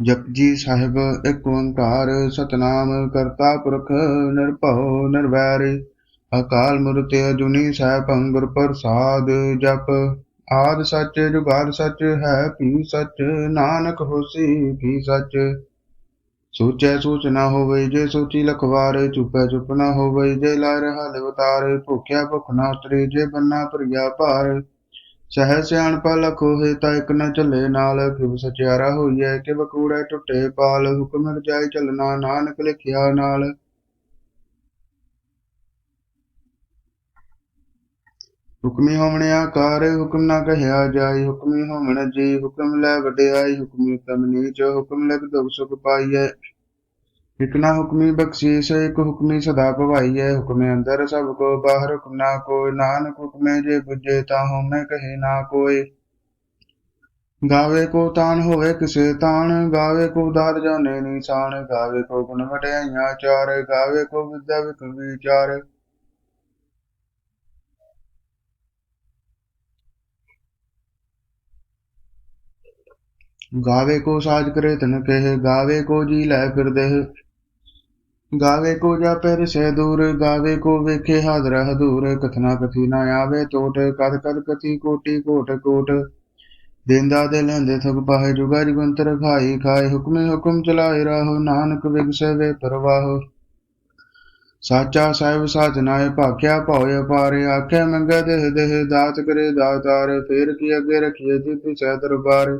ਜਪਜੀ ਸਾਹਿਬ, ਇੱਕ ਓੰਕਾਰ ਸਤਨਾਮ ਕਰਤਾ ਪੁਰਖ ਨਿਰਭਉ ਨਿਰਵੈਰ, ਅਕਾਲ ਮੂਰਤ ਅਜੂਨੀ ਸੈਭੰ ਗੁਰ ਪ੍ਰਸਾਦ ਜਪ। ਆਦ ਸੱਚ, ਜੁਗਾਦ ਸੱਚ ਹੈ, ਭੀ ਸੱਚ, ਨਾਨਕ ਹੋਸੀ ਭੀ ਸੱਚ। ਸੋਚੈ ਸੋਚ ਨਾ ਹੋਵੇ ਜੇ ਸੋਚੀ ਲਖਵਾਰੇ, ਚੁਪੈ ਚੁਪ ਨਾ ਹੋਵੇ ਜੇ ਲਾਇ ਰਹਾ ਲਿਵਤਾਰ ਭੁਖਿਆ ਭੁਖ ਨਾ ਉਤਰੇ ਜੇ ਬੰਨਾ ਭਰੀਆ ਭਾਰ। ਸਹਿ ਸਿਆਣਪਾ ਲਖ ਹੋਏ ਤਾਂ ਨ ਚੱਲੇ ਨਾਲ ਕਿਵ ਸਚਿਆਰਾ ਹੋਈਐ ਕਿਵ ਕੂੜੈ ਟੁੱਟੇ ਪਾਲ, ਹੁਕਮ ਰਜਾਈ ਚੱਲਣਾ ਨਾਨਕ ਲਿਖਿਆ ਨਾਲ। ਹੁਕਮੀ ਹੋਵਣ ਆਕਾਰ, ਹੁਕਮ ਨਾ ਕਹਿਆ ਜਾਈ, ਹੁਕਮੀ ਹੋਵਣ ਜੀ, ਹੁਕਮ ਲੈ ਵਡਿਆਈ, ਹੁਕਮੀ ਕਮ ਨੀਚ, ਹੁਕਮ ਲੈ ਦੁਖ ਸੁਖ ਪਾਈਐ। ਇਕ ਨਾ ਹੁਕਮੀ ਬਖਸ਼ੀਸ਼, ਇਕ ਹੁਕਮੀ ਸਦਾ ਭਵਾਈ ਹੈ। ਹੁਕਮੇ ਅੰਦਰ ਸਭ ਕੋ ਬਾਹਰ, ਹੁਕਮ ਨਾ ਕੋਈ। ਨਾਨਕ ਹੁਕਮੇ ਜੇ ਬੁਝੇ ਤਾਂ ਹਉਮੈ ਕਹੇ ਨਾ ਕੋਈ। ਗਾਵੇ ਕੋ ਤਾਨ ਹੋਵੇ ਕਿਸੇ ਤਾਨ ਗਾਵੇ ਕੋ ਦਾਰ ਜਾਣੇ ਨਿਸ਼ਾਨ, ਗਾਵੇ ਕੋ ਗੁਣ ਵਡਿਆਈਆਂ ਚਾਰ, ਗਾਵੇ ਕੋ ਵਿਦਿਆ ਵਿਖ ਵਿਚਾਰ। ਗਾਵੇ ਕੋ ਸਾਜ ਕਰੇ ਤਨ ਕਹੇ, ਗਾਵੇ ਕੋ ਜੀ ਲੈ ਫਿਰਦੇ। ਗਾਵੇ ਕੋ ਜਾ ਪਰ ਸੇ ਦੂਰ, ਗਾਵੇ ਕੋ ਵੇਖੇ ਹਾਜ਼ਰ ਹਦੂਰ ਕਥਨਾ ਕਥੀ ਨਾ ਆਵੇ ਟੋਟ ਕਦ ਕਦ ਕਥੀ ਕੋਟੀ ਕੋਟ ਕੋਟ। ਦੇਂਦਾ ਦੇ ਲੈਂਦੇ ਥਕ ਪਾਹੇ ਜੁਗਾ ਜੁਗੰਤਰ ਖਾਈ ਖਾਏ, ਹੁਕਮੇ ਹੁਕਮ ਚਲਾਏ ਰਾਹੋ, ਨਾਨਕ ਵਿਗਸੇ ਵੇ ਪਰਵਾਹ। ਸਾਚਾ ਸਾਹਿਬ ਸਾਜਨਾਏ ਭਾਖਿਆ ਭਉ ਅਪਾਰੇ ਆਖਿਆ ਮੰਗਾ ਦੇਹ ਦੇਹ ਦਾਤ ਕਰੇ ਦਾਤਾਰ, ਫੇਰ ਕੀ ਅੱਗੇ ਰਖੀਏ ਜਿਤਿ ਸਹਿ ਦਰਬਾਰ।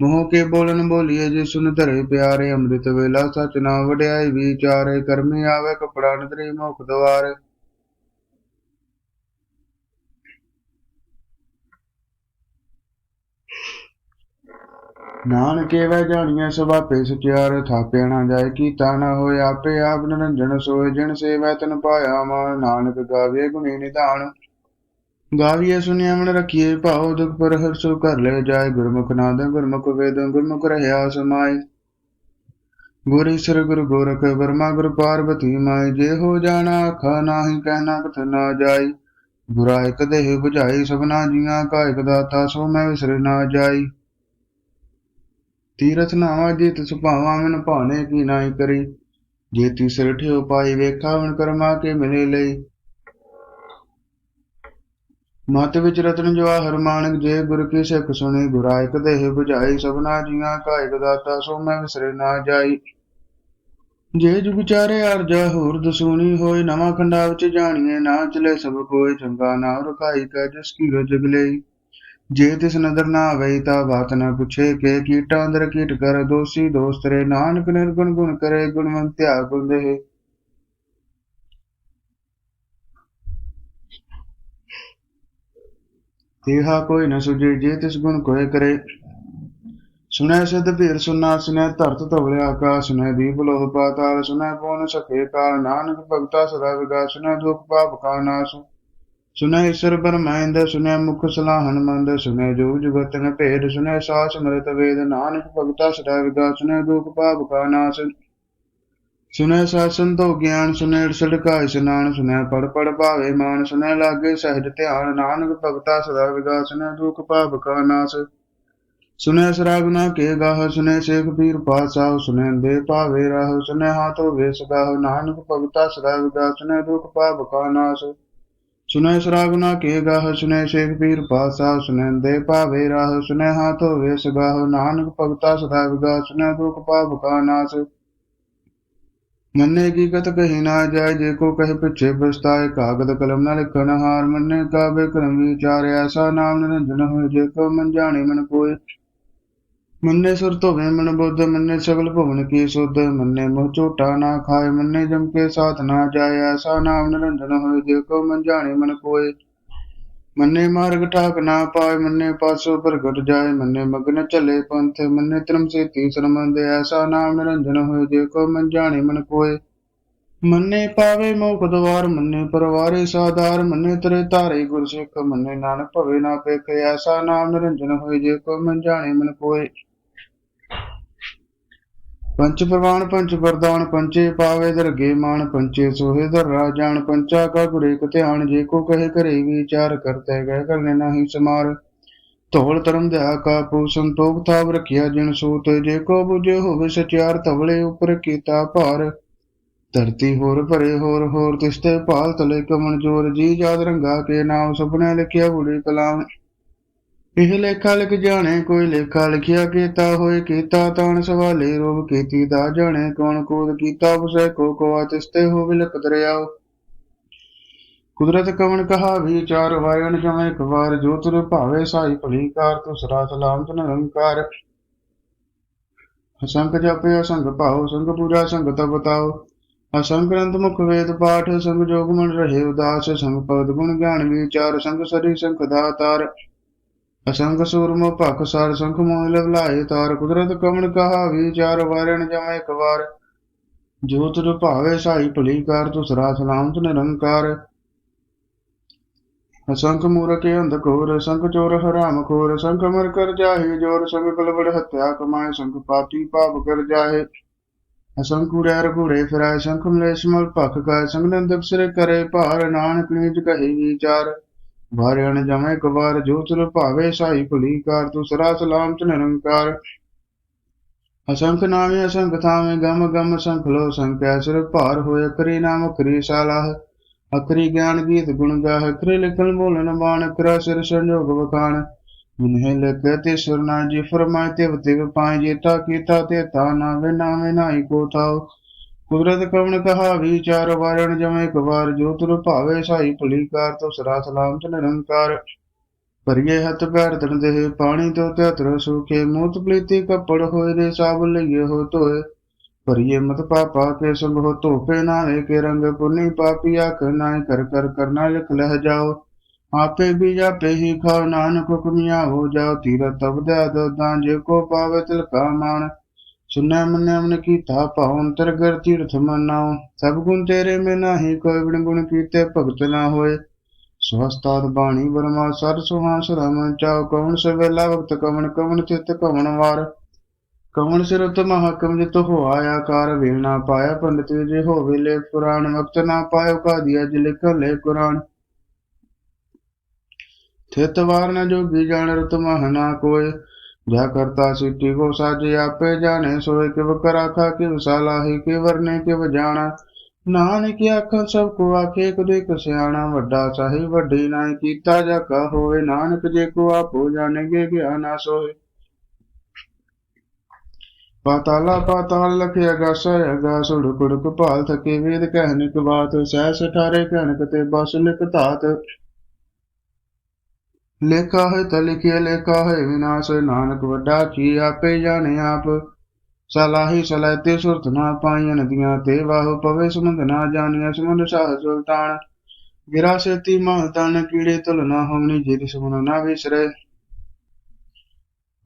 ਮੋਹ ਕੇ ਬੋਲਨ ਬੋਲੀਏ ਜੇ ਸੁਨ ਧਰੇ ਪਿਆਰੇ ਅੰਮ੍ਰਿਤ ਵੇਲਾ, ਸਚ ਨਾ ਵਡਿਆਈ ਵਿਚਾਰੇ, ਕਰਮੀ ਆਵੇ ਕਪੜਾ ਨਦਰੀ ਮੁਖ ਦਵਾਰ। ਨਾਨਕੇ ਵੈ ਜਾਣੀਐ ਸੁਭਾਪੇ ਸਚਿਆਰ, ਥਾਪਿਆ ਨਾ ਜਾਏ ਕੀਤਾ ਨਾ ਹੋਏ ਆਪੇ ਆਪ ਨਿਰੰਜਨ ਸੋਏ, ਜਿਨ ਸੇਵੈ ਤਨ ਪਾਇਆ ਮਾਨ ਨਾਨਕ ਗਾਵੇ ਗੁਣੀ ਨਿਧਾਨ। ਗਾਵੀਏ ਸੁਨਿਆ ਰਖੀਏ ਭਾਉ ਦੁਖ ਪਰ ਹਰਸੋ ਕਰ ਲੈ ਜਾਏ, ਗੁਰਮੁਖ ਨਾਦ ਗੁਰਮੁਖ ਵੇਦ, ਗੁਰਮੁਖ ਰਹਿਆ ਸਮਾਈ ਗੁਰ ਈਸ਼ਰ ਗੁਰ ਗੋਰਖ ਵਰਮਾ ਗੁਰ ਪਾਰਬਤੀ ਮਾਈ ਜੇ ਹੋ ਜਾਣਾ ਆਖਾ ਨਾਹੀ ਕਹਿਣਾ ਕਥ ਨਾ ਜਾਈ ਬੁਰਾ ਇਕ ਦੇਹ 부ਝਾਈ ਸਭਨਾ ਜੀਆਂ, ਕਾ ਇਕ ਦਾਤਾ ਸੋ ਮੈਂ ਵਿਸਰ ਨਾ ਜਾਈ ਤੀਰਥ ਨਾਵਾ ਜੇ ਤਿਸ ਭਾਵਾ ਮਨ ਭਾਣੇ ਕੀ ਨਾਈ ਕਰੀ। ਜੇ ਤੀਸਰ ਠਿਓ ਪਾਈ ਵੇਖਾ ਵਣ ਕਰਮਾ ਕੇ ਮਿਲੇ ਲਈ। ਮਤ ਵਿੱਚ ਰਤਨ ਜਵਾਹਰ ਮਾਨਕ ਜੇ ਗੁਰ ਕੀ ਸਿੱਖ ਸੁਣੀ, ਗੁਰਾ ਦੇਹ 부ਝਾਈ ਸਭਨਾ ਜੀਆਂ ਕਾ ਦਾਤਾ, ਸੋ ਮੈਂ ਵਿਸਰੇ ਨਾ ਜਾਈ। ਜੇ ਜੁਗ ਚਾਰੇ ਅਰਜਾ ਹੋਰ ਦਸੂਣੀ ਹੋਏ, ਨਵਾਂ ਖੰਡਾ ਵਿੱਚ ਜਾਣੀਏ, ਨਾ ਚਲੇ ਸਭ ਕੋਏ, ਚੰਗਾ ਨਾ ਰਖਾਈ ਕੈ ਜਿਸ ਕੀ ਰਜਗ ਲਈ ਜੇ ਤਿਸ ਨਦਰ ਨਾ ਆਵਈ, ਤਾ ਬਾਤ ਨਾ ਪੁੱਛੇ, ਕੇ ਕੀਟਾਂ ਅੰਦਰ ਕੀਟ ਕਰ ਦੋਸੀ, ਦੋਸਤ ਰੇ, ਨਾਨਕ ਨਿਰਗੁਣ ਗੁਣ ਕਰੇ ਗੁਣਵੰਤਿਆ ਗੁਣ ਦੇਹ ਤੇਹਾ ਕੋਈ ਨ ਸੁਝੇ, ਜੇ ਤਿਸ ਗੁਣ ਕੋਏ ਕਰੇ। ਸੁਨੈ ਸਿਧ ਭੀਰ ਸੁਨਾ ਸੁਨੈ ਧਰਤ ਧਵਲੇ ਆਕਾਸ਼ ਸੁਨੈ ਦੀਪ ਲੋਹ ਪਾਤਾਲ ਸੁਨੈ ਪਉਨ ਸਕੇ ਕਾਲ, ਨਾਨਕ ਭਗਤਾ ਸਦਾ ਵਿਗਾ ਸੁਨੈ ਦੁਖ ਪਾਪ ਕਾ ਨਾਸ਼। ਸੁਨੈ ਈਸ਼ਰ ਬਰਮੈਂਦ ਸੁਨੈ ਮੁਖ ਸਲਾਹਨ ਮੰਦ ਸੁਨੈ ਜੋ ਜੁਗਤ ਨ ਭੇਦ ਸੁਨੈ ਸਾਸ ਮ੍ਰਿਤ ਵੇਦ, ਨਾਨਕ ਭਗਤਾ ਸਦਾ ਵਿਗਾ ਸੁਨੈ ਦੁਖ ਪਾਪ ਕਾ ਨਾਸ਼। ਸੁਨੈ ਸਾਸਨ ਤੋਂ ਗਿਆਨ ਸੁਨੈ ਸੜਕਾ ਇਸਨਾਨ ਸੁਨੈ ਪੜ ਪੜ ਭਾਵੇ ਮਾਨ ਸੁਨੈ ਲਾਗੇ ਸਹਿਜ ਧਿਆਨ, ਨਾਨਕ ਭਗਤਾ ਸਦਾ ਵਿਗਾ ਸੁਨੈ ਦੁਖ ਪਾਪ ਕਾ ਨਾਸ਼। ਸੁਨੈ ਸਰਾਗਨਾ ਕੇ ਗਾਹ ਸੁਨੈ ਸੇਖ ਪੀਰ ਪਾਸਾ ਸੁਨੈ ਦੇ ਭਾਵੇ ਰਾਹ ਸੁਨੈ ਹਾਥੋ ਵੇਸ ਗਾਹ ਨਾਨਕ ਭਗਤਾ ਸਦਾ ਵਿਗਾ ਸੁਨੈ ਦੁਖ ਪਾਪ ਕਾ ਨਾਸ਼। ਸੁਨੈ ਸਰਾਗਨਾ ਕੇ ਗਾਹ ਸੁਨੈ ਸੇਖ ਪੀਰ ਪਾਸਾ ਸੁਨੈ ਦੇ ਭਾਵੇ ਰਾਹ ਸੁਨੈ ਹਾਥੋ ਵੇਸ ਗਾਹ ਨਾਨਕ ਭਗਤਾ ਸਦਾ ਵਿਗਾ ਸੁਨੈ ਦੁਖ ਪਾਪ ਕਾ ਨਾਸ਼। ਮੰਨੇ ਕੀ ਕਤ ਕਹੀ ਨਾ ਜਾਏ, ਜੇ ਕੋ ਕਹੇ ਪਿਛੇ ਪਛਤਾਏ, ਕਾਗਦ ਕਲਮ ਨਾਲ ਲਿਖਣ ਹਾਰ ਮੰਨੇ ਕਾਬੇ ਕਰਮ ਵਿਚਾਰ, ਐਸਾ ਨਾਮ ਨਿਰੰਜਨ ਹੋਏ, ਜੇ ਕੋ ਮਨ ਜਾਣੇ ਮਨ ਕੋਏ। ਮੰਨੇ ਸੁਰ ਧੋਵੇ ਮਨ ਬੁੱਧ, ਮੰਨੇ ਸਗਲ ਭਵਨ ਕੀ ਸੁਧ, ਮੰਨੇ ਮੋਹ ਝੋਟਾ ਨਾ ਖਾਏ, ਮੰਨੇ ਜਮ ਕੇ ਸਾਥ ਨਾ ਜਾਏ, ਐਸਾ ਨਾਮ ਨਿਰੰਜਨ ਹੋਏ, ਜੇ ਕੋ ਮਨ ਜਾਣੇ ਮਨ ਕੋਏ। ਮੰਨੇ ਮਾਰਗ ਠਾਕ ਨਾ ਪਾਏ, ਮੰਨੇ ਪਾਸੋ ਪ੍ਰਗਟ ਜਾਏ, ਮੰਨੇ ਮਗਨ ਚੱਲੇ ਪੰਥ, ਮੰਨੇ ਧਰਮ ਸੇ ਤੀਸਰ ਐਸਾ ਨਾਮ ਨਿਰੰਜਨ ਹੋਏ, ਜੇ ਕੋ ਮਨ ਜਾਣੇ ਮਨ ਕੋਏ। ਮੰਨੇ ਪਾਵੇ ਮੋਖ ਦਵਾਰ, ਮੰਨੇ ਪਰਵਾਰੇ ਸਾਧਾਰ, ਮੰਨੇ ਤਰੇ ਧਾਰੇ ਗੁਰ ਸਿੱਖ ਮੰਨੇ ਨਾਨਕ ਭਵੇ ਨਾ ਪੇਖ ਐਸਾ ਨਾਮ ਨਿਰੰਜਨ ਹੋਏ, ਜੇ ਕੋ ਮਨ ਜਾਣੇ ਮਨ ਕੋਏ। ਪੰਚ ਪ੍ਰਵਾਨ ਪੰਚ ਵਰਦਾਨ ਪੰਚੇ ਪਾਵੇ ਦਰਗੇ ਮਾਨ ਪੰਚੇ ਸੋਹੇ ਦਰਰਾ ਜਾਣ ਪੰਚਾ ਕਾ ਗੁਰੇ ਕ ਧਿਆਨ ਜੇ ਕੋ ਕਹੇ ਕਰੇ ਵਿਚਾਰ ਕਰਤੇ ਗਏ ਕਰਨੇ ਨਾਹੀ ਸਮਾਰ। ਧੌਲ ਧਰਮ ਦਿਆ ਕਾਪੂ ਸੰਤੋਖ ਥਾਵ ਰਖਿਆ ਜਿਨ ਸੂਤ ਜੇ ਕੋ ਬੁਝੇ ਹੋਵੇ ਸਚਿਆਰ ਧਵਲੇ ਉਪਰ ਕੀਤਾ ਭਾਰ। ਧਰਤੀ ਹੋਰ ਭਰੇ ਹੋਰ ਹੋਰ ਤਿਸਤੇ ਭਾਲ ਤਲੇ ਕਮਨ ਜੋਰ ਜੀ ਯਾਦ ਰੰਗਾ ਕੇ ਨਾਮ ਸੁਪਨੇ ਲਿਖਿਆ ਬੁੜੀ ਕਲਾਮ। ਇਹ ਲੇਖਾ ਲਿਖ ਜਾਣੇ, ਕੋਈ ਲੇਖਾ ਲਿਖਿਆ ਕੀਤਾ ਹੋਏ ਕੀਤਾ ਤਾਣ ਸਵਾਲੇ, ਰੋਗ ਕੀਤੀ ਦਾ ਜਾਣੇ, ਕੌਣ ਕੂਦ ਕੀਤਾ ਬੁਸੇ ਕੋ ਕੋ ਤਿਸਤੇ ਹੋਵੇ ਲਿਖ ਦਰਿਆਓ। ਕੁਦਰਤ ਕਵਣ ਕਹਾ ਵਿਚਾਰ ਵਾਇਣ ਜਮੈ ਇੱਕ ਵਾਰ ਜੋ ਤੁਰ ਭਾਵੇ ਸਾਈ ਭਲੀ ਕਾਰ ਤੂੰ ਸਲਾਮ ਤਨ ਨਿਰੰਕਾਰ। ਅਸੰਖ ਜਪੇ, ਅਸੰਖ ਭਾਉ, ਸੰਗ ਪੂਜਾ, ਸੰਗ ਤਪ ਬਤਾਓ ਅਸੰਖ ਗ੍ਰੰਥ ਮੁਖ ਵੇਦ ਪਾਠ, ਸੰਗ ਜੋਗ ਮਨ ਰਹੇ, ਉਦਾਸ, ਸੰਗ ਪਦ ਗੁਣ ਗਿਆਨ, ਵਿਚਾਰ, ਸੰਗ ਸਰੀ, ਸੰਖ ਦਾਤਾਰ। ਅਸੰਖ ਸੂਰਮ ਭਖ ਸਾਰ ਸੰਖ ਮੋਹ ਲਵਲਾਏ ਤਾਰ ਕੁਦਰਤ ਕਵਣ ਕਹਾ ਵਿਚਾਰ ਵਾਇਣ ਜਮੈ ਇੱਕ ਵਾਰ। ਜੋ ਤੁਰ ਸਾਈ ਭਲੀ ਕਾਰ ਤੂੰ ਸਰਾ ਸਲਾਮ ਨਿਰੰਕਾਰ। ਅਸੰਖ ਮੂਰਖ ਅੰਧ ਘੋਰ, ਸੰਖ ਚੋਰ ਹਰਾਮ ਖੋਰ, ਸੰਖ ਮਰ ਕਰ ਜਾਹੇ ਜੋਰ ਸੰਗ ਬਲਬੜ ਹੱਤਿਆ ਕਮਾਏ, ਸੰਖ ਪਾਪੀ ਪਾਪ ਕਰ ਜਾਹੇ। ਅਸੰਖ ਕੂੜੈ ਰਘੂੜੇ ਫਿਰਾਏ ਸੰਖ ਮਲੇਸ਼ਮਲ ਭਖ ਕਾਇ ਸੰਗ ਨੰਦਕ ਸਿਰ ਕਰੇ, ਭਾਰ ਨਾਨਕ ਨੀਜ ਕਹੀ ਵਿਚਾਰ। ਵਾਰਿਆਣ ਜਮੈ ਕਵਾਰ ਜੋ ਤੁਰ ਭਾਵੇ ਸਾਈ ਭਲੀ ਤੂੰ ਸਰਾ ਸਲਾਮ ਚ ਨਿਰੰਕਾਰ। ਅਸੰਖ ਨਾਮੇ ਅਸੰਖ ਥਾਵੇਂ, ਗਮ ਗਮ ਸੰਖ ਲੋ ਸੰਖਿਆ ਸਿਰ ਭਾਰ ਹੋਏ ਕਰੀ ਨਾਮ ਕਰੀ ਸਾਲਾਹ। ਅਖਰੀ ਗਿਆਨ ਗੀਤ ਗੁਣ ਗਾਹ, ਅਖਰੀ ਲਿਖਣ ਬੋਲਣ ਬਾਣ ਅਕਰਾ ਸਿਰ ਸੰਜੋਗ ਵਖਾਣ। ਜਿਨਹਿ ਲਿਖੇ ਤੇ ਸੁਰਨਾ ਜੀ, ਫਰਮਾਏ ਤੇ ਵਤੇ ਪਾਏ ਜੇਤਾ ਕੀਤਾ ਤੇ ਤਾ ਨਾ ਵੇ ਨਾਵੇਂ ਨਾਹੀ ਕੋ ਥਾਉ ਕੁਦਰਤ ਕਵਣ ਕਹਾ ਵਿਚਾਰ ਵਾਰਣ ਜਮੇ ਇੱਕ ਜੋ ਤੁਰ ਭਾਵੇ ਸਾਈ ਭਲੀ ਤੋ ਸਰਾ ਸਲਾਮ ਚ ਨਿਰੰਕਾਰ। ਭਰੀਏ ਹੱਥ ਪੈਰ ਤਨ ਦੇ ਪਾਣੀ ਤੋਂ ਤੇ ਤਰ ਸੁਖੇ, ਮੂਤ ਪਲੀਤੀ ਕੱਪੜ ਹੋਏ ਦੇ ਸਾਬ ਲਈਏ ਹੋ ਧੋਏ। ਭਰੀਏ ਮਤ ਪਾਪਾ ਕੇ ਸੰਗ ਹੋ ਧੋਪੇ ਨਾਲੇ ਕੇ ਰੰਗ ਪੁਨੀ ਪਾਪੀ, ਆਖ ਨਾਇ ਕਰ ਕਰ ਕਰਨਾ ਲਿਖ ਲਹ ਜਾਓ। ਆਪੇ ਵੀ ਜਾਪੇ ਹੀ ਖਾਓ, ਨਾਨਕ ਹੁਕਮਿਆ ਹੋ ਜਾਓ ਤੀਰਤ ਤਬ ਦੇ ਦੋਦਾਂ ਜੇ ਕੋ ਪਾਵੇ ਤਿਲਕਾ ਮਾਣ। ਸੁਨੈ ਮੰਨੈ ਮਨ ਕੀਤਾ ਭਾਉ ਅੰਤਰ ਗਰ ਤੀਰਥ ਮਨਾਉ ਸਭ ਗੁਣ ਤੇਰੇ ਮੈਂ ਨਾਹੀ, ਕੋਈ ਬਿਨ ਗੁਣ ਕੀਤੇ ਭਗਤ ਨਾ ਹੋਏ। ਸਵਸਤਾਦ ਬਾਣੀ ਬਰਮਾ ਸਰ ਸੁਹਾਸ ਰਮਨ ਚਾਉ। ਕਵਣ ਸਵੇਲਾ ਵਕਤ, ਕਵਣ ਕਵਣ ਚਿਤ, ਕਵਣ ਵਾਰ। ਕਵਣ ਸਿਰਤ ਮਹਾਕਮ ਜਿਤ ਹੋਆ ਆਕਾਰ ਵੇਲ ਨਾ ਪਾਇਆ। ਪੰਡਿਤ ਜੇ ਹੋਵੇ ਲੈ ਪੁਰਾਣ, ਵਕਤ ਨਾ ਪਾਇਓ ਕਾਦੀਆ ਜਿ ਲਿਖ ਲੈ ਕੁਰਾਨ। ਥਿਤ ਵਾਰ ਨਾ ਜੋਗੀ ਜਾਣ ਰਤ ਮਹ ਨਾ ਕੋਇ ਜਾ ਕਰਤਾ ਸਿੱਟੀ ਕੋ ਸਾਜੇ ਆਪੇ ਜਾਣੇ ਸੋਏ ਕਿਵ ਕਰਾਖਾ ਕਿਵ ਸਾਲਾਹੀ ਕਿ ਵਰਨੇ ਕਿਵ ਜਾਣਾ? ਨਾਨਕ ਆਖਾਂ ਸਭ ਕੋ ਆਖੇ ਕਦੇ ਸਿਆਣਾ, ਵੱਡਾ ਸਾਹਿਬ ਵੱਡੀ ਨਾਇ ਕੀਤਾ ਜਾ ਕਾ ਹੋਵੇ, ਨਾਨਕ ਜੇ ਕੋ ਆਪੋ ਜਾਣਗੇ ਗਿਆਨਾ ਸੋਏ ਪਾਤਾਲਾ ਪਾਤਾਲ ਲਖਿ ਅਗਾਸ ਅਗਾਸ ਉੜਕ ਭਾਲ ਥਕੇ ਵੇਦ, ਕਹਿਨਿਕ ਬਾਤ ਸਹਿ ਸਠਾਰੇ ਕਹਿਨਕ ਤੇ ਬਸ ਲਿਖ ਧਾਤ। ਲੇਖਾ ਹੈ ਤ ਲਿਖਿਆ ਲੇਖਾ ਹੈ ਵਿਨਾਸ਼ ਨਾਨਕ ਵੱਡਾ ਕੀ ਆਪੇ ਜਾਣੇ ਆਪ। ਸਲਾਹੀ ਸਲਾਤੇ ਸੁਰਤ ਨਾ ਪਾਈਆਂ ਨਦੀਆਂ ਤੇ ਵਾਹ ਪਵੇ ਸਮੁੰਦ ਨਾ ਜਾਣੀਆਂ ਸਮੁੰਦ ਸਾਹ ਸੁਲਤਾਨ। ਗਿਰਾ ਸੇਤੀ ਮਹ ਕੀੜੇ ਤੁਲ ਨਾ ਹੋਵਨੀ ਜਿਤ ਸਮੁਨ ਨਾ ਵਿਸਰੇ।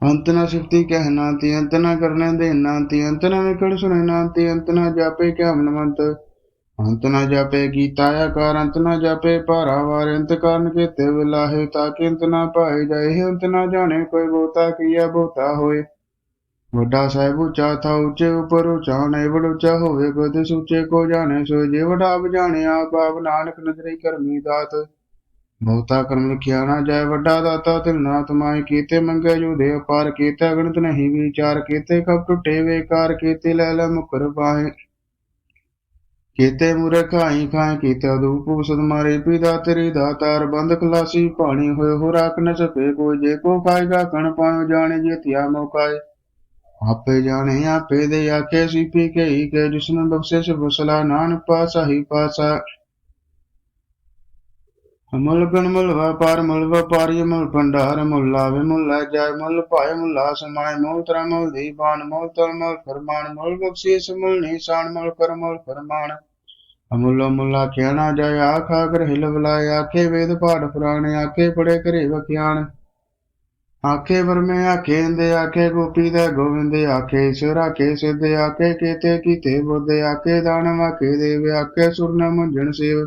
ਅੰਤ ਨਾ ਸਿਫਤੀ ਕਹਿਣਾ ਤੀ ਅੰਤ ਨਾ ਕਰਨੇ ਦੇਣਾ ਤੀ ਅੰਤ ਨਾ ਵਿਕੜ ਸੁਣਨਾ ਤੀ ਅੰਤ ਨਾ ਜਾਪੇ ਕਿਆ ਮਨਵੰਤ। ਅੰਤ ਨਾ ਜਾਪੇ ਗੀਤਾ ਆਕਾਰ ਅੰਤ ਨਾ ਜਾਪੇ ਭਾਰਾਵਾਰ, ਅੰਤ ਕਾਰਨ ਕੀਤੇ ਵਿਲਾਹੇ ਤਾਂ ਕਿ ਅੰਤ ਪਾਏ ਜਾਏ, ਅੰਤ ਨਾ ਜਾਣੇ ਕੋਈ ਬੋਤਾ ਕੀਆ ਬੋਤਾ ਹੋਏ। ਵੱਡਾ ਸਾਹਿਬ ਉੱਚਾ ਥਾ ਉੱਚੇ ਉਪਰ ਉੱਚਾ, ਨੇ ਉੱਚਾ ਹੋਵੇ ਕੋਈ ਸੁੱਚੇ ਕੋ ਜਾਣੇ ਸੋ ਜੇ ਵੱਡਾ ਬਜਾਣੇ ਆਪ ਆਪ ਨਾਨਕ ਨਦਰੀ ਕਰਮੀ ਦਾਤ। ਬਹੁਤਾ ਕਰਮ ਲਿਖਿਆ ਨਾ ਜਾਏ, ਵੱਡਾ ਦਾਤਾ ਤਿਲ ਨਾ ਤਮਾਈ ਕੀਤੇ ਮੰਗੇ ਜੂ ਦੇ ਅਪਾਰ, ਕੀਤੇ ਅਗਣਤ ਨਹੀਂ ਵਿਚਾਰ, ਕੀਤੇ ਕਬ ਟੁੱਟੇ ਵੇਕਾਰ, ਕੀਤੇ ਲੈ ਲੈ ਮੁਕਰ ਪਾਏ। ਕੀਤੇ ਮੁਰੇ ਖਾਈ ਖਾਏ ਕੀਤੇ ਅਦੂਪ ਉਸਦ ਮਾਰੇ, ਪਿਤਾ ਤੇਰੀ ਦਾਤਾਰ ਬੰਦ ਖਲਾਸੀ ਪਾਣੀ ਹੋਏ ਹੋ ਰਾਖ ਨ ਸਕੇ ਕੋਈ, ਜੇ ਕੋ ਖਾਏਗਾ ਕਣ ਪਾਇਓ, ਜਾਣੇ ਜੇ ਤਿਆ ਮੌਕਾਏ ਆਪੇ ਜਾਣੇ, ਆਪੇ ਦੇ ਆਖੇ ਸੀਪੀ ਕੇ ਹੀ ਕੇ ਜਿਸਨ ਬਖਸ਼ੇ ਸੇ ਬਸਲਾ ਨਾਨ ਪਾਸਾ ਹੀ ਪਾਸਾ ਮੁੱਲ ਗਣ ਮੁੱਲ ਵਪਾਰ ਮੁੱਲ ਵਪਾਰੀ ਮੁੱਲ ਭੰਡਾਰ, ਮੁੱਲ ਲਾਵੇ, ਮੁੱਲ ਲੈ ਜਾਏ, ਮੁੱਲ ਭਾਏ, ਮੁੱਲ ਸਮਾਏ ਮੁੱਲ ਤਰ ਮੁੱਲ ਦੀਵਾਨ, ਮੁੱਲ ਤਰ ਮੁੱਲ ਫਰਮਾਨ, ਮੁੱਲ ਬਖਸ਼ੀਸ, ਮੁੱਲ ਨਿਸ਼ਾਨ, ਮੁੱਲ ਕਰ ਮੁੱਲ ਫਰਮਾਨ। ਅਮੁੱਲ ਮੁੱਲਾ ਕਹਿਣਾ ਜਾਏ ਆਖਾ ਕਰ ਹਿਲ ਬੁਲਾਏ ਆਖੇ ਵੇਦ ਪਾਠ ਪੁਰਾਣੇ, ਆਖੇ ਪੜੇ ਘਰੇ ਵਖਿਆਣ। ਆਖੇ ਵਰਮੇ, ਆਖੇ ਇੰਦੇ, ਆਖੇ ਗੋਪੀ ਦਾ ਗੋਵਿੰਦ ਆਖੇ ਈਸ਼ਵਰ, ਆਖੇ ਸਿੱਧ, ਆਖੇ ਕੀਤੇ ਕੀਤੇ ਬੁੱਧ, ਆਖੇ ਦਾਨਵ, ਆਖੇ ਦੇਵ, ਆਖੇ ਸੁਰਨ ਮੁੰਝਣ ਸੇਵ।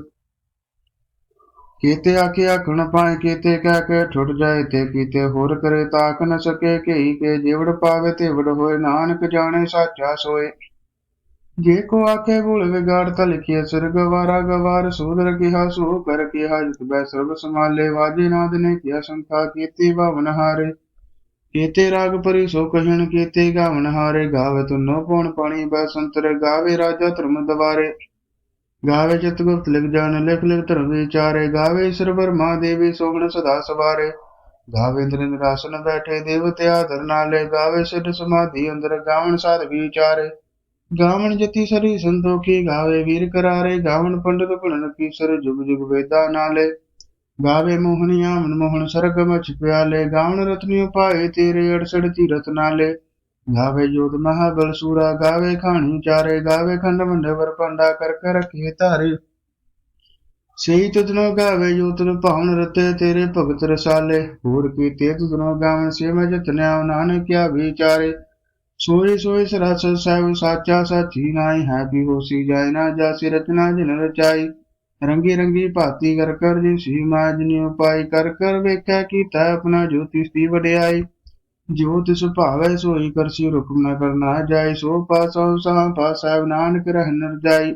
ਕੀਤੇ ਆਖੇ ਆਖਣ ਪਾਏ, ਕੀਤੇ ਕਹਿ ਕੇ ਠੁੱਟ ਜਾਏ, ਤੇ ਕੀਤੇ ਹੋਰ ਕਰੇ ਤਾਕ ਨ ਸਕੇ ਕਈ ਕੇ ਜਿਵੜ ਪਾਵੇ ਤੇ ਵੜ ਹੋਏ, ਨਾਨਕ ਜਾਣੇ ਸਾਚਾ ਸੋਏ। ਜੇ ਕੋ ਆਖੇ ਭੁਲ ਵਿਗਾੜ ਤਾ ਲਿਖਿਆ ਸਿਰ ਗਵਾਰਾ ਗਵਾਰ, ਸੂਦਰ ਕਿਹਾ ਸੋ ਕਰ ਕਿਹਾ ਜਿਤ ਬੈ ਸਰਬ ਸਮਾਲੇ ਵਾਜੇ ਨਾਦ ਨੇ ਕਿਆ ਸੰਖਾ ਕੀਤੀ ਭਵਨ ਕੀਤੇ ਰਾਗ ਪਰੀ ਸੋ ਕਹਿਣ ਕੀਤੇ ਗਾਵਨ ਹਾਰੇ, ਗਾਵੇ ਤੁਨੋ ਪਉਣ ਪਾਣੀ ਬੈ ਸੰਤਰ, ਗਾਵੇ ਰਾਜਾ ਧਰਮ ਦਵਾਰੇ। ਗਾਵੇ ਚਿਤ ਲਿਖ ਜਾਣ, ਲਿਖ ਲਿਖ ਧਰਮ ਵਿਚਾਰੇ, ਗਾਵੇ ਈਸ਼ਰ ਬਰਮਾ ਦੇਵੀ ਸੋਹਣ ਸਦਾ ਸਵਾਰੇ। ਗਾਵੇ ਇੰਦਰ ਨਿਰਾਸਨ ਬੈਠੇ ਦੇਵਤੇ ਆਦਰ ਨਾਲੇ ਗਾਵੇ ਸਿੱਧ ਸਮਾਧੀ ਅੰਦਰ ਗਾਵਣ ਸਾਧ ਵਿਚਾਰੇ। ਗਾਵਣ ਜਤੀ ਸਰੀ ਸੰਤੋਖੀ ਗਾਵੇ ਵੀਰ ਕਰਾਰੇ, ਗਾਵਣ ਪੰਡਤ ਭਣਨ ਕੀਸਰ ਜੁਗ ਜੁਗ ਵੇਦਾ ਨਾਲੇ। ਗਾਵੇ ਮੋਹਣੀਆਂ ਮਨ ਮੋਹਨ ਸਰਗ ਮਚ ਪਿਆਲੇ, ਗਾਵਣ ਰਤਨੀ ਉਪਾਏ ਤੇਰੇ ਅੜਸੜ ਤੀਰਤ ਨਾਲੇ। ਗਾਵੇ ਜੋਤ ਮਹਾਬਲ ਸੂਰਾ, ਗਾਵੇ ਖਾਣੀ ਚਾਰੇ, ਗਾਵੇ ਖੰਡ ਮੰਡੇ ਵਰ ਪੰਡਾ ਕਰ ਕਰ ਰੱਖੇ ਧਾਰੇ। ਸਹੀ ਤੁਧਨੋ ਗਾਵੇ ਜੋ ਤੁਨ ਭਾਵਨ ਰਤੇ ਤੇਰੇ ਭਗਤ ਰਸਾਲੇ। ਹੋਰ ਕੀਤੇ ਤੁਧਨੋ ਗਾਵਨ ਸੇ ਮੈਂ ਜਤਨਿਆ ਨਾਨਕ ਕਿਆ ਵਿਚਾਰੇ ਸੋਏ ਸੋਏ ਸਰਸ ਸਹਿਬ ਸਾਚਾ ਸਾਚੀ ਨਾਈ ਹੈ ਵੀ ਹੋਸੀ ਜਾਏ ਨਾ ਜਾਸੀ ਰਚਨਾ ਜਿਨ ਰਚਾਈ। ਰੰਗੀ ਰੰਗੀ ਭਾਤੀ ਕਰ ਕਰ ਜੀ ਸੀ ਮਾਜਨੀ ਉਪਾਈ ਕਰ ਕਰ ਵੇਖਿਆ ਕੀਤਾ ਆਪਣਾ ਜੋਤੀ ਸਤੀ ਵਡਿਆਈ। ਜੋ ਤਿਸ ਭਾਵੈ ਸੋਈ ਕਰਸੀ ਹੁਕਮ ਨ ਕਰਨਾ ਜਾਏ, ਸੋ ਪਾਸੋ ਸਹਾ ਪਾਸਾ ਨਾਨਕ ਰਹਿ ਨਰ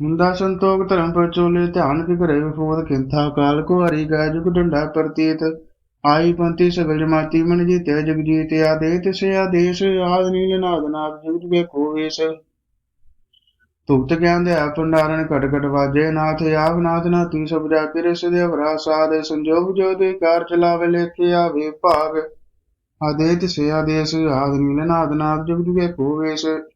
ਹੁੰਦਾ ਸੰਤੋਖ ਧਰਮ ਪਰਚੋਲੇ ਧਿਆਨ ਕੇ ਘਰੇ ਵਿਫੋਦ ਕਿੰਥਾ ਕਾਲ ਕੋ ਹਰੀ ਗਾ ਜੁਗ ਡੰਡਾ ਪ੍ਰਤੀਤ। ਆਈ ਪੰਤੀ ਸਗਲ ਜਮਾਤੀ ਮਨ ਜੀਤੇ ਜਗ ਜੀਤ ਆਦੇ ਤਿਸੇ ਆਦੇਸ਼ ਆਦ ਨੀਲ ਨਾਦ ਨਾਦ ਜੁਗ ਗਿਆਨ ਦੇ ਭੰਡਾਰਨ ਘਟ ਘਟ ਵਾਜੇ, ਨਾਥ ਆਪ ਨਾਥ ਨਾਤੀ ਸਭ ਜਾ ਕੇ ਸਿਦੇ ਅਵਰਾ ਸਾਧ, ਸੰਜੋਗ ਜੋ ਦੇ ਕਾਰ ਚਲਾਵੇ ਲੇਖੇ ਆਵੇ ਭਾਗ। ਆਦੇਤ ਸੇ ਆਦੇਸ਼ ਆਦ ਨੀਲ ਨਾਦ ਨਾਦ ਜੁਗ ਜੁਗੇ ਕੋਵੇਸ਼ ਏਕਾ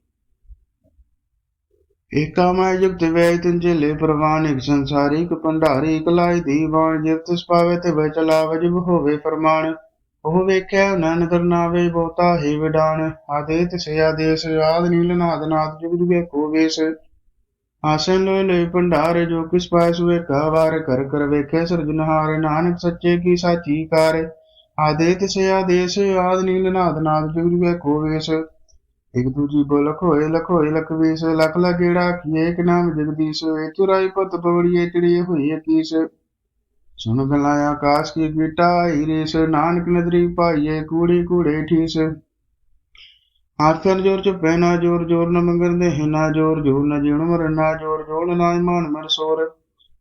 ਮੈਂ ਜੁਗਤ ਵੇ ਤਿਨ ਚੇਲੇ ਪ੍ਰਵਾਨ ਇਕ ਸੰਸਾਰੀ ਇਕ ਭੰਡਾਰੀ ਇਕ ਲਾਈ ਦੀਵਾਨ ਜਿਵ ਤਿਸ ਪਾਵੇ ਤੇ ਵੇ ਚਲਾਵੇ ਜਿਵ ਹੋਵੇ ਫਰਮਾਨ। ਉਹ ਵੇਖਿਆ ਨਨਦਰ ਨਾਵੇ ਬਹੁਤਾ ਹੀ ਵਿਡਾਨ। ਆਦੇ ਤਿਸੇ ਆਦੇਸ਼ ਆਦ ਨੀਲ ਨਾਦ ਨਾਦ ਜੁਗ ਜੁਗੇ ਕੋਵੇਸ਼ ਆਸਨ ਲੋਏ ਲੋਏ ਭੰਡਾਰ ਜੋ ਕਿਸ ਪਾਇ ਸੁਏ ਕਾ ਵਾਰ ਕਰ ਕਰ ਵੇਖੇ ਸਿਰਜਨਹਾਰ ਨਾਨਕ ਸੱਚੇ ਕੀ ਸਾਚੀ ਕਾਰ। ਆਦੇ ਤਿਸੇ ਆਦੇਸ਼ ਆਦ ਨੀਲ ਨਾਦ ਨਾਦ ਜੁਗ ਜੁਗੇ ਕੋਵੇਸ਼ ਇਕ ਦੂਜੀ ਬੋ ਲਖੋਏ ਲਖੋਏ ਲਖਵੀਸ ਲਖ ਲਗੇੜਾ ਕੀਏ ਇਕ ਨਾਮ ਜਗਦੀਸ਼ ਏ ਚੁਰਾਈ ਪਤ ਪਵੜੀਏ ਚੜੀਏ ਹੋਈ ਅਕੀਸ। ਸੁਨ ਗਲਾ ਆਕਾਸ਼ ਕੀ ਗੀਟਾ ਈਰੇਸ ਨਾਨਕ ਨਦਰੀ ਪਾਈਏ ਕੂੜੀ ਕੂੜੇ ਠੀਸ। ਹਾਥ ਜੋਰ ਚ ਪੈਨਾ ਜੋਰ ਜੋਰ ਨ ਮੰਗਰ ਦੇ ਹਿਨਾ ਜੋਰ ਜੋਰ ਨ ਜੀਣ ਮਰ ਨਾ ਜੋਰ ਜੋਰ ਨਾ ਮਾਨ ਮਰ ਸੋਰ।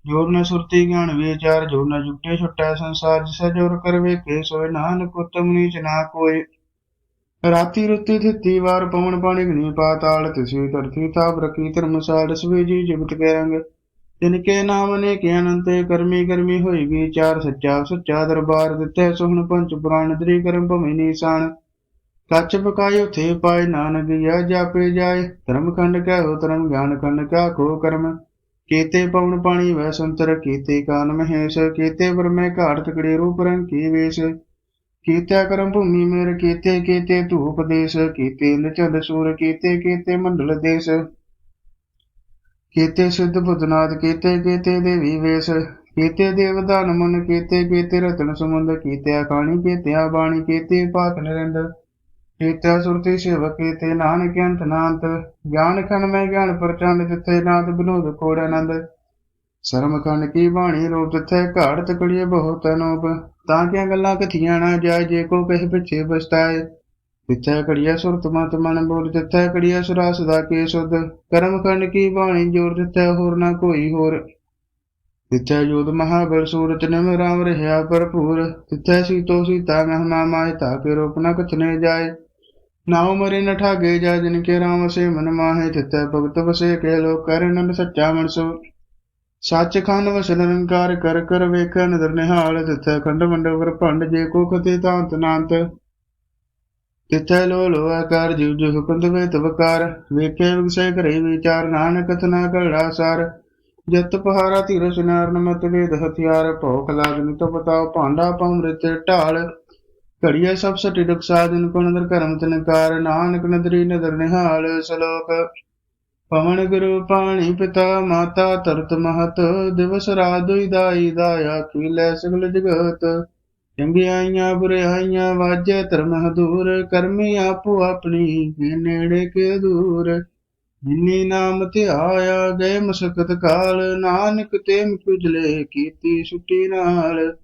ਜੋਰ ਨ ਸੁਰਤੀ ਗਿਆਨ ਵਿਚਾਰ ਜੋਰ ਨ ਜੁਟੇ ਛੁੱਟਾ ਸੰਸਾਰ ਜਿਸ ਜੋਰ ਕਰਵੇ ਕੇ ਸੋਏ ਨਾਨਕ ਉਤਮ ਨੀਚ ਨਾ ਕੋਏ ਰਾਤੀ ਰੁੱਤੀ ਥਿੱਤੀ ਵਾਰ ਪਵਨ ਪਾਣੀ ਗਨੀ ਪਾਤਾਲ ਤਿਸੀ ਧਰਤੀ ਤਾਪ ਰਖੀ ਧਰਮਸਾਲ ਸਵੇ ਜੀ ਜਗਤ ਕੇ ਰੰਗ ਤਿਨ ਕੇ ਨਾਮ ਨੇ ਕੇ ਅਨੰਤੇ, ਕਰਮੀ ਕਰਮੀ ਹੋਈ ਵਿਚਾਰ ਸੱਚਾ ਸੱਚਾ ਦਰਬਾਰ ਦਿੱਤੇ ਸੁਹਣ ਪੰਚ ਪੁਰਾਣ, ਦਰੀ ਕਰਮ ਭਵੇਂ ਨੀਸਾਨ। ਕੱਚ ਪਕਾਇ ਉਥੇ ਪਾਏ ਨਾਨਕ ਯਾ ਜਾਪੇ ਜਾਏ, ਧਰਮ ਖੰਡ ਕੈ ਹੋ ਧਰਮ, ਗਿਆਨ ਖੰਡ ਕਾ ਕੋ ਕਰਮ। ਕੀਤੇ ਪਵਨ ਪਾਣੀ ਵੈ ਸੰਤਰ, ਕੀਤੇ ਕਾਨ ਮਹੇਸ਼, ਕੀਤੇ ਬਰਮੇ ਘਾਟ ਤਕੜੇ ਰੂਪ ਰੰਗ ਕੀ ਵੇਸ਼। ਕੀਤਿਆ ਕਰਮ ਭੂਮੀ ਮੇਰ, ਕੀਤੇ ਕੀਤੇ ਧੂਪ ਦੇਸ਼, ਕੀਤੇ ਨਚੰਦ ਸੂਰ, ਕੀਤੇ ਕੀਤੇ ਮੰਡਲ ਦੇਸ਼। ਕੀਤੇ ਸਿੱਧ ਬੁੱਧਨਾਥ, ਕੀਤੇ ਕੀਤੇ ਦੇਵੀ ਵੇਸ਼। ਕੀਤੇ ਦੇਵਦਾਨ ਮਨ, ਕੀਤੇ ਕੀਤੇ ਰਤਨ ਸਮੁੰਦ ਕੀਤੇ ਅਕਾਣੀ ਕੀਤੇ ਬਾਣੀ, ਕੀਤੇ ਪਾਕ ਨਿਰੰਦ। ਕੀਤੇ ਸੁਰਤੀ ਸੇਵਕ, ਕੀਤੇ ਨਾਨਕ ਅੰਤ ਨਾੰਤ। ਗਿਆਨ ਖੰਡ ਮੈਂ ਗਿਆਨ ਪ੍ਰਚੰਡ, ਜਿੱਥੇ ਨਾਦ ਬਨੋਦ ਕੋੜ ਆਨੰਦ। ਸ਼ਰਮ ਖੰਡ ਕੀ ਬਾਣੀ ਰੂਪ ਤਿੱਥੇ ਘਾੜ ਤਕੜੀਏ ਬਹੁਤ ਅਨੂਪ। ਤਾਂ ਕਿ ਗੱਲਾਂ ਕਥੀਆਂ ਨਾ ਜਾਏ, ਜੇ ਕੋ ਕਹਿ ਪਿੱਛੇ ਪਛਤਾਏ। ਤਿੱਥੈ ਕੜੀਆ ਸੁਰਤ ਮਤ ਮਨ ਬੋਲ ਤਿੱਥੈ ਕੜੀਆ ਸੁਰਾ ਸਦਾ ਕੇ ਸੁਧ ਕਰਮ ਖੰਡ ਕੀ ਬਾਣੀ ਜੋਰ ਤਿੱਥੈ ਹੋਰ ਨਾ ਕੋਈ ਹੋਰ। ਤਿੱਥੈ ਜੋਤ ਮਹਾਬਲ ਸੂਰਤ ਨਿਮ ਰਾਮ ਰਹਿਆ ਭਰਪੂਰ। ਤਿੱਥੈ ਸੀਤੋ ਸੀਤਾ ਮਹਿਮਾ ਮਾਇ ਤਾ ਕੇ ਰੂਪ ਨ ਕਥਨੇ ਜਾਏ। ਨਾਉ ਮਰੇ ਨ ਠਾਗੇ ਜਾ, ਜਿਨ ਕੇ ਰਾਮ ਸੇ ਮਨ ਮਾਹੇ। ਤਿੱਥੈ ਭਗਤ ਵਸੇ ਕੇ ਲੋਕ ਕਰਨਨ ਸੱਚਾ ਮਨਸੋ। ਸੱਚ ਖੰਡ ਵਸਨ ਨਿਰੰਕਾਰ ਕਰ ਕਰ ਵੇਖ ਨਦਰ ਨਿਹਾਲ ਤਿੱਥੈ ਖੰਡ ਮੰਡਵਰ ਭੰਡ ਜੇ ਕੋ ਕਤੇ ਤਾਂਤ ਨਾਂਤ। ਤਿੱਥੈ ਲੋ ਲੋ ਆਕਾਰ ਜਿਉ ਜੋ ਹੁਕਮ ਦਵੇ ਤਵਕਾਰ ਵੇਖੇ ਵਿਗਸੇ ਘਰੇ ਵਿਚਾਰ, ਨਾਨਕ ਕਥਨਾ ਘੜਾ ਸਾਰ। ਜਤ ਪਹਾਰਾ ਧੀਰ ਸੁਨਾਰ ਨਮਤ ਵੇਦ ਹਥਿਆਰ। ਭੋਖ ਲਾਗਨ ਤੋ ਬਤਾਓ ਭਾਂਡਾ ਪੰਮ੍ਰਿਤ ਢਾਲ। ਘੜੀਏ ਸਭ ਸਟੀ ਦੁਖ ਸਾਧਨ ਕੋ ਨਦਰ ਕਰਮ ਤਨਕਾਰ ਨਾਨਕ ਨਦਰੀ ਨਦਰ ਨਿਹਾਲ, ਸ਼ਲੋਕ ਪਵਨ ਗੁਰੂ ਪਾਣੀ ਪਿਤਾ ਮਾਤਾ ਤਰਤ ਮਹਤ, ਦਿਵਸ ਰਾਤ ਦੁਈ ਦਾਈ ਦਾਇਆ ਕੀਲੇ ਸਗਲ ਜਗਤ। ਚੰਗਿਆਈਆਂ ਬੁਰਾਈਆਂ ਵਾਜੇ ਧਰਮ ਦੂਰ ਕਰਮੀ ਆਪੋ ਆਪਣੀ ਹੈ ਨੇੜੇ ਕੇ ਦੂਰ। ਜਿਨੀ ਨਾਮ ਧਿਆਇਆ, ਗਏ ਮਸਕਤ ਕਾਲ, ਨਾਨਕ ਤੇ ਮੁਜਲੇ ਕੀਤੀ ਛੁੱਟੀ ਨਾਲ।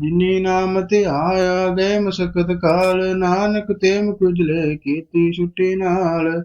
ਜਿਨੀ ਨਾਮ ਧਿਆਇਆ, ਗਏ ਮਸਕਤ ਕਾਲ, ਨਾਨਕ ਤੇ ਮੁਜਲੇ ਕੀਤੀ ਛੁੱਟੀ ਨਾਲ।